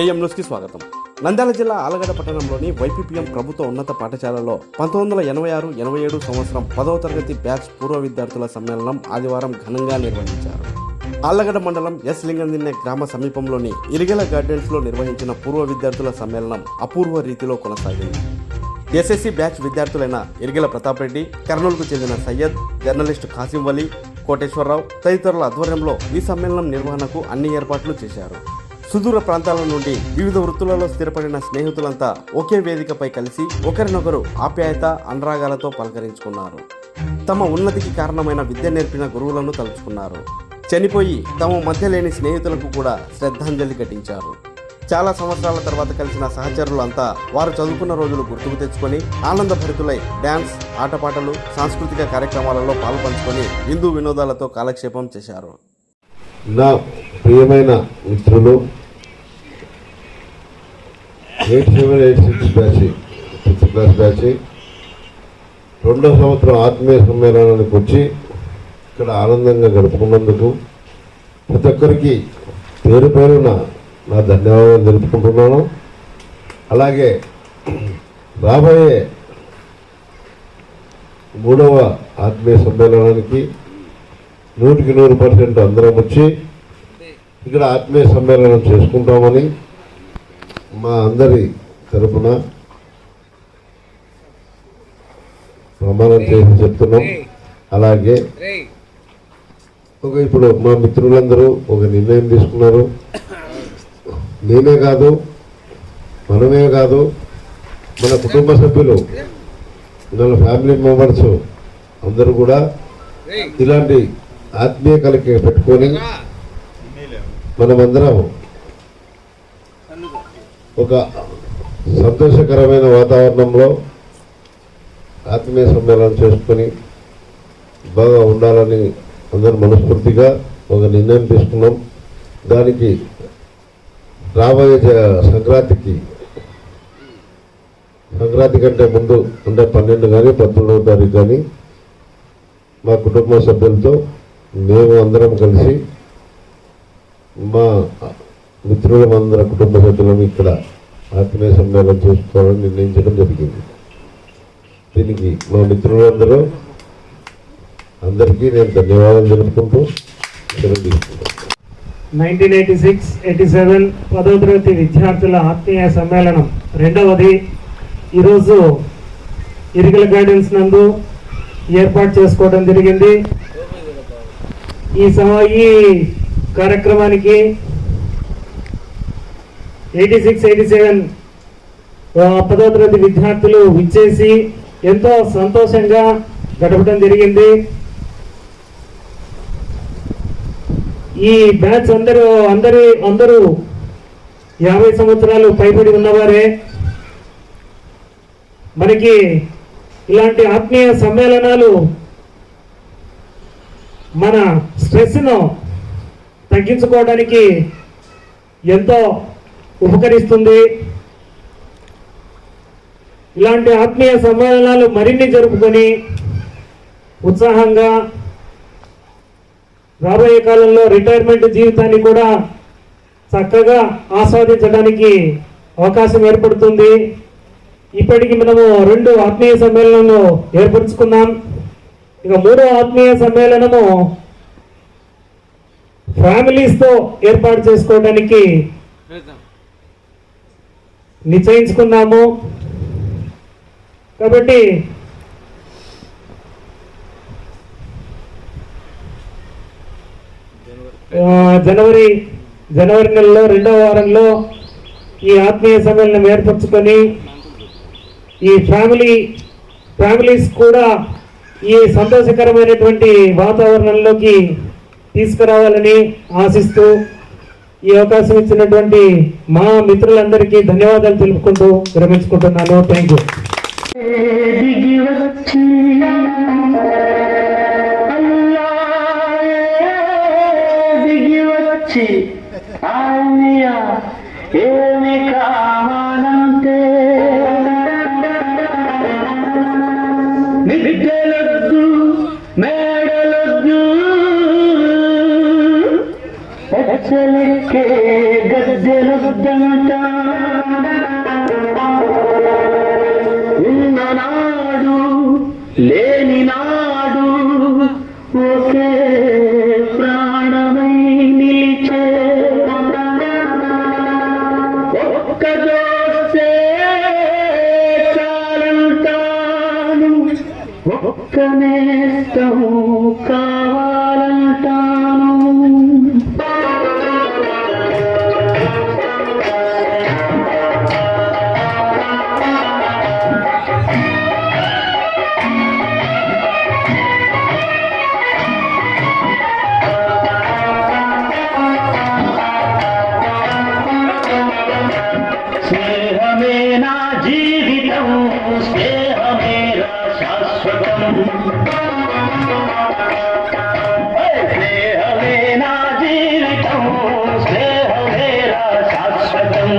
AM న్యూస్కి స్వాగతం. నంద్యాల జిల్లా ఆలగడ్డ పట్టణంలోని వైపీపీఎం ప్రభుత్వ ఉన్నత పాఠశాలలో పంతొమ్మిది వందల ఎనభై ఆరు ఎనభై ఏడు సంవత్సరం పదవ తరగతి బ్యాచ్ పూర్వ విద్యార్థుల సమ్మేళనం ఆదివారం ఘనంగా నిర్వహించారు. ఆళ్ళగడ్డ మండలం ఎస్ లింగందిన్నె గ్రామ సమీపంలోని ఇరిగెల గార్డెన్స్లో నిర్వహించిన పూర్వ విద్యార్థుల సమ్మేళనం అపూర్వ రీతిలో కొనసాగింది. ఎస్ఎస్సి బ్యాచ్ విద్యార్థులైన ఇరిగెల ప్రతాప్ రెడ్డి కర్నూలుకు చెందిన సయ్యద్ జర్నలిస్టు కాసిం వలీ కోటేశ్వరరావు తదితరుల ఆధ్వర్యంలో ఈ సమ్మేళనం నిర్వహణకు అన్ని ఏర్పాట్లు చేశారు. సుదూర ప్రాంతాల నుండి వివిధ వృత్తులలో స్థిరపడిన స్నేహితులంతా ఒకే వేదికపై కలిసి ఒకరినొకరు ఆప్యాయత అనురాగాలతో పలకరించుకున్నారు. తమ ఉన్నతికి కారణమైన విద్య నేర్పిన గురువులను తలుచుకున్నారు. చనిపోయి తమ మధ్య లేని స్నేహితులకు కూడా శ్రద్ధాంజలి ఘటించారు. చాలా సంవత్సరాల తర్వాత కలిసిన సహచరులంతా వారు చదువుకున్న రోజులు గుర్తుకు తెచ్చుకొని ఆనందభరితులై డ్యాన్స్ ఆటపాటలు సాంస్కృతిక కార్యక్రమాలలో పాల్పంచుకొని విందు వినోదాలతో కాలక్షేపం చేశారు. నా ప్రియమైన మిత్రులు eight seven eight six batch fifth class batch రెండో సంవత్సరం ఆత్మీయ సమ్మేళనానికి వచ్చి ఇక్కడ ఆనందంగా గడుపుకున్నందుకు ప్రతి ఒక్కరికి పేరు పేరున నా ధన్యవాదాలు తెలుపుకుంటున్నాను. అలాగే రాబోయే మూడవ ఆత్మీయ సమ్మేళనానికి నూటికి నూరు పర్సెంట్ అందరం వచ్చి ఇక్కడ ఆత్మీయ సమ్మేళనం చేసుకుంటామని మా అందరి తరపున ప్రమాణం చేసి చెప్తున్నాం. అలాగే ఒక ఇప్పుడు మా మిత్రులందరూ ఒక నిర్ణయం తీసుకున్నారు. నేనే కాదు మనమే కాదు మన కుటుంబ సభ్యులు మన ఫ్యామిలీ మెంబర్స్ అందరూ కూడా ఇలాంటి ఆత్మీయ కలిక పెట్టుకొని మనమందరం ఒక సంతోషకరమైన వాతావరణంలో ఆత్మీయ సమ్మేళనం చేసుకొని బాగా ఉండాలని అందరూ మనస్ఫూర్తిగా ఒక నిర్ణయం తీసుకున్నాం. దానికి రాబోయే సంక్రాంతికి సంక్రాంతి కంటే ముందు అంటే పన్నెండు కానీ పదమూడవ తారీఖు కానీ మా కుటుంబ సభ్యులతో మేము అందరం కలిసి మా మిత్రులమందరం కుటుంబ సభ్యులం ఇక్కడ ఆత్మీయ సమ్మేళనం చేసుకోవాలని నిర్ణయించడం జరిగింది. దీనికి మా మిత్రులందరూ అందరికీ నేను ధన్యవాదాలు తెలుపుకుంటూ nineteen eighty six eighty seven పదో తరగతి విద్యార్థుల ఆత్మీయ సమ్మేళనం రెండవది. ఈరోజు ఇరిగల గార్డెన్స్ నందు ఏర్పాటు చేసుకోవడం జరిగింది. ఈ సమ ఈ కార్యక్రమానికి ఎయిటీ సిక్స్ ఎయిటీ సెవెన్ పదో తరగతి విద్యార్థులు విచ్చేసి ఎంతో సంతోషంగా గడపడం జరిగింది. ఈ బ్యాచ్ అందరూ అందరి అందరూ యాభై సంవత్సరాలు పైబడి ఉన్నవారే మనకి ఇలాంటి ఆత్మీయ సమ్మేళనాలు మన స్ట్రెస్ను తగ్గించుకోవడానికి ఎంతో ఉపకరిస్తుంది. ఇలాంటి ఆత్మీయ సమ్మేళనాలు మరిన్ని జరుపుకొని ఉత్సాహంగా రాబోయే కాలంలో రిటైర్మెంట్ జీవితాన్ని కూడా చక్కగా ఆస్వాదించడానికి అవకాశం ఏర్పడుతుంది. ఇప్పటికి మనము రెండు ఆత్మీయ సమ్మేళనము ఏర్పరచుకున్నాం. ఇక మూడో ఆత్మీయ సమ్మేళనము ఫ్యామిలీస్తో ఏర్పాటు చేసుకోవడానికి నిశ్చయించుకున్నాము. కాబట్టి జనవరి జనవరి నెలలో రెండవ వారంలో ఈ ఆత్మీయ సమ్మేళనం ఏర్పరచుకొని ఈ ఫ్యామిలీ ఫ్యామిలీస్ కూడా ఈ సంతోషకరమైనటువంటి వాతావరణంలోకి తీసుకురావాలని ఆశిస్తూ ఈ అవకాశం ఇచ్చినటువంటి మా మిత్రులందరికీ ధన్యవాదాలు తెలుపుకుంటూ విరమించుకుంటున్నాను థ్యాంక్ యూ ఎచ్చలెక్కే గద్దెలొద్దంటే ఉన్ననాడు లేని నాడు ఒకే ప్రాణమై నిలిచే. ఒక్క దోసే చాలంటాను ఒక్క నేస్తం కావాలంటాను. జీవితం స్నేహమే నా శాశ్వతం. స్నేహమే నా జీవితం స్నేహమే నా శాశ్వతం.